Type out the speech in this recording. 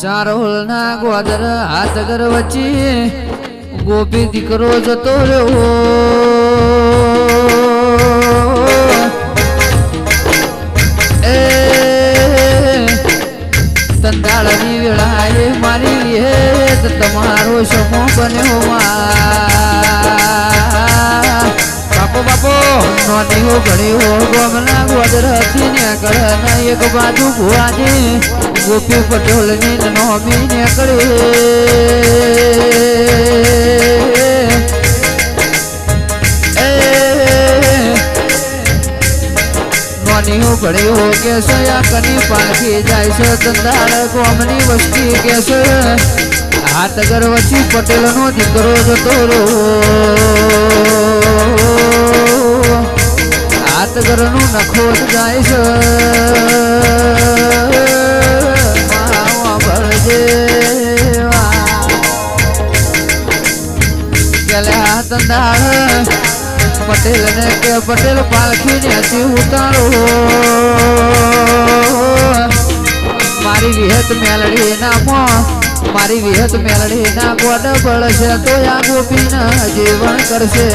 ચાર ના ગ્વાદર હાથ ઘર વચ્ચે ગોપી દીકરો જતો રહ્યો. એ તંદાળની વેળાએ મારી વિહેત તમારો સમો બન્યો બાપો બાપો નોની હો ઘડી હો ગોમના હતી ને કળના એક બાજુ ભુવાજે ગોપી પટેલની નોમી ને કરે નોની હો કે કની પાલખી જાય છે તંદાળ ગોમની વસ્તી કે છે. હાથ ગરવચી પટેલ નો દીકરો જતો રો ઘરનું નખોત જાય છે. પટેલ ને કે પટેલ પાલખી ને હતી ઉતારો. મારી વિહત મેલડી નામો મારી વિહત મેલડી ના ગોડ બળશે તો આ ગોપી ના જીવન કરશે.